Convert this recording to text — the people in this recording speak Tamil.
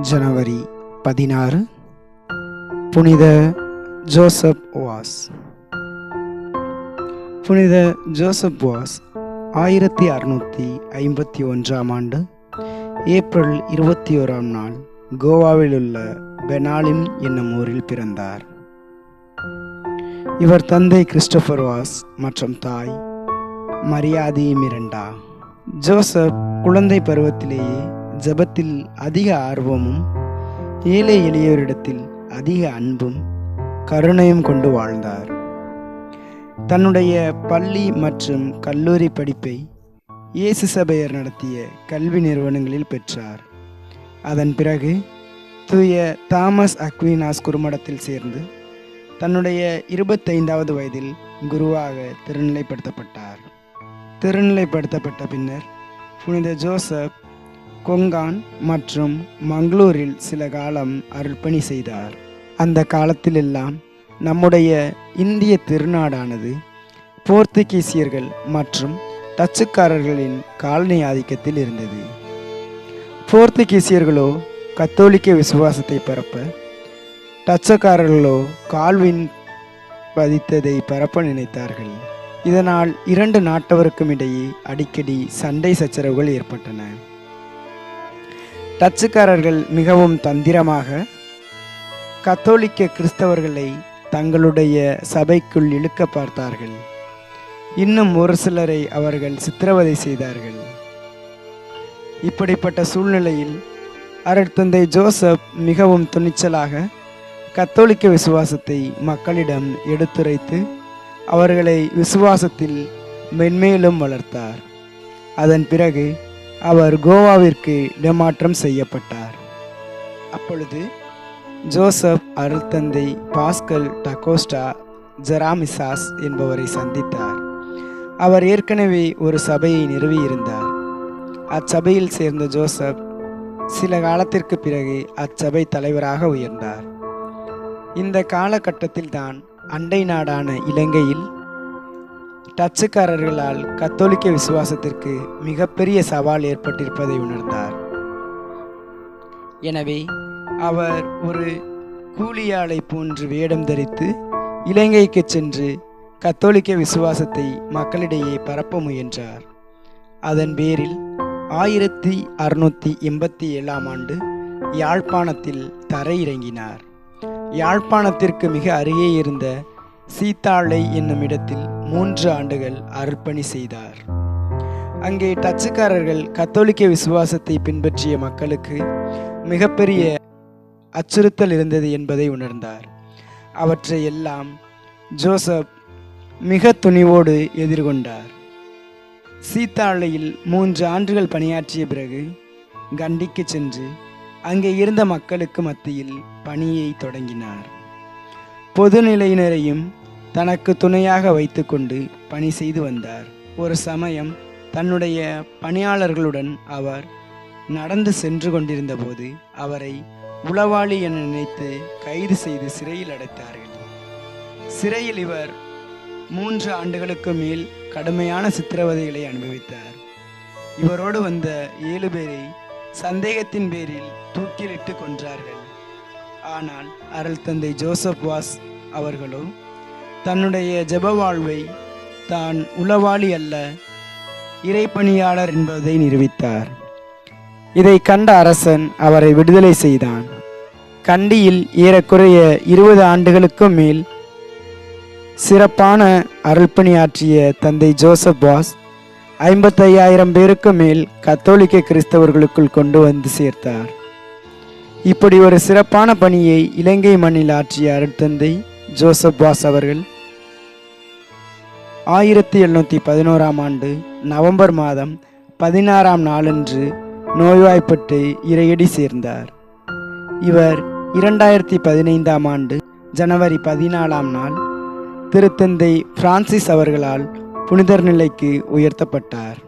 ஜனவரி பதினாறு புனித ஜோசப் வாஸ். புனித ஜோசப் வாஸ் ஆயிரத்தி அறுநூற்றி ஐம்பத்தி ஒன்றாம் ஆண்டு ஏப்ரல் இருபத்தி ஓராம் நாள் கோவாவில் உள்ள பெனாலிம் என்னும் ஊரில் பிறந்தார். இவர் தந்தை கிறிஸ்டோபர் வாஸ் மற்றும் தாய் மரியாதையும் இரண்டா. ஜோசப் குழந்தை பருவத்திலேயே ஜெபத்தில் அதிக ஆர்வமும் ஏழை எளியோரிடத்தில் அதிக அன்பும் கருணையும் கொண்டு வாழ்ந்தார். தன்னுடைய பள்ளி மற்றும் கல்லூரி படிப்பை இயேசு சபையர் நடத்திய கல்வி நிறுவனங்களில் பெற்றார். அதன் பிறகு தூய தாமஸ் அக்வினாஸ் குறுமடத்தில் சேர்ந்து தன்னுடைய இருபத்தைந்தாவது வயதில் குருவாக திருநிலைப்படுத்தப்பட்டார். திருநிலைப்படுத்தப்பட்ட பின்னர் புனித ஜோசப் கொங்கான் மற்றும் மங்களூரில் சில காலம் அர்ப்பணி செய்தார். அந்த காலத்திலெல்லாம் நம்முடைய இந்திய திருநாடானது போர்த்துகீசியர்கள் மற்றும் டச்சுக்காரர்களின் காலனி ஆதிக்கத்தில் இருந்தது. போர்த்துகீசியர்களோ கத்தோலிக்க விசுவாசத்தை பரப்ப டச்சக்காரர்களோ கால்வின் பதித்ததை பரப்ப நினைத்தார்கள். இதனால் இரண்டு நாட்டவருக்கும் இடையே அடிக்கடி சண்டை சச்சரவுகள் ஏற்பட்டன. டச்சுக்காரர்கள் மிகவும் தந்திரமாக கத்தோலிக்க கிறிஸ்தவர்களை தங்களுடைய சபைக்குள் இழுக்க பார்த்தார்கள். இன்னும் ஒரு சிலரை அவர்கள் சித்திரவதை செய்தார்கள். இப்படிப்பட்ட சூழ்நிலையில் அருட்தந்தை ஜோசப் மிகவும் துணிச்சலாக கத்தோலிக்க விசுவாசத்தை மக்களிடம் எடுத்துரைத்து அவர்களை விசுவாசத்தில் மென்மேலும் வளர்த்தார். அதன் பிறகு அவர் கோவாவிற்கு இடமாற்றம் செய்யப்பட்டார். அப்பொழுது ஜோசப் அருள்தந்தை பாஸ்கல் டகோஸ்டா ஜெராமிசாஸ் என்பவரை சந்தித்தார். அவர் ஏற்கனவே ஒரு சபையை நிறுவியிருந்தார். அச்சபையில் சேர்ந்த ஜோசப் சில காலத்திற்கு பிறகு அச்சபை தலைவராக உயர்ந்தார். இந்த காலகட்டத்தில்தான் அண்டை நாடான இலங்கையில் டச்சுக்காரர்களால் கத்தோலிக்க விசுவாசத்திற்கு மிகப்பெரிய சவால் ஏற்பட்டிருப்பதை உணர்ந்தார். எனவே அவர் ஒரு கூலியாளை போன்று வேடம் தரித்து இலங்கைக்கு சென்று கத்தோலிக்க விசுவாசத்தை மக்களிடையே பரப்ப முயன்றார். அதன் பேரில் ஆயிரத்தி அறுநூற்றி எண்பத்தி ஏழாம் ஆண்டு யாழ்ப்பாணத்தில் தரையிறங்கினார். யாழ்ப்பாணத்திற்கு மிக அருகே இருந்த சீத்தாளை என்னும் இடத்தில் மூன்று ஆண்டுகள் அர்ப்பணி செய்தார். அங்கே டச்சுக்காரர்கள் கத்தோலிக்க விசுவாசத்தை பின்பற்றிய மக்களுக்கு மிகப்பெரிய அச்சுறுத்தல் இருந்தது என்பதை உணர்ந்தார். அவற்றை எல்லாம் ஜோசப் மிக துணிவோடு எதிர்கொண்டார். சீத்தாழையில் மூன்று ஆண்டுகள் பணியாற்றிய பிறகு கண்டிக்கு சென்று அங்கே இருந்த மக்களுக்கு மத்தியில் பணியை தொடங்கினார். பொதுநிலையினரையும் தனக்கு துணையாக வைத்துக்கொண்டு பணி செய்து வந்தார். ஒரு சமயம் தன்னுடைய பணியாளர்களுடன் அவர் நடந்து சென்று கொண்டிருந்தபோது அவரை உளவாளி என நினைத்து கைது செய்து சிறையில் அடைத்தார்கள். சிறையில் இவர் மூன்று ஆண்டுகளுக்கு மேல் கடுமையான சித்திரவதைகளை அனுபவித்தார். இவரோடு வந்த ஏழு பேரை சந்தேகத்தின் பேரில் தூக்கிலிட்டு கொன்றார்கள். ஆனால் அருள் தந்தை ஜோசப் வாஸ் அவர்களோ தன்னுடைய ஜப வாழ்வை தான் உளவாளி அல்ல இறைப்பணியாளர் என்பதை நிரூபித்தார். இதை கண்ட அரசன் அவரை விடுதலை செய்தான். கண்டியில் ஏறக்குறைய இருபது ஆண்டுகளுக்கும் மேல் சிறப்பான அருள்பணியாற்றிய தந்தை ஜோசப் வாஸ் ஐம்பத்தையாயிரம் பேருக்கு மேல் கத்தோலிக்க கிறிஸ்தவர்களுக்குள் கொண்டு வந்து சேர்த்தார். இப்படி ஒரு சிறப்பான பணியை இலங்கை மண்ணில் ஆற்றிய அருட்தந்தை ஜோசப் வாஸ் அவர்கள் ஆயிரத்தி எழுநூற்றி பதினோராம் ஆண்டு நவம்பர் மாதம் பதினாறாம் நாளன்று நோய்வாய்ப்பட்டு இறையடி சேர்ந்தார். இவர் இரண்டாயிரத்தி பதினைந்தாம் ஆண்டு ஜனவரி பதினாலாம் நாள் திருத்தந்தை பிரான்சிஸ் அவர்களால் புனிதர் நிலைக்கு உயர்த்தப்பட்டார்.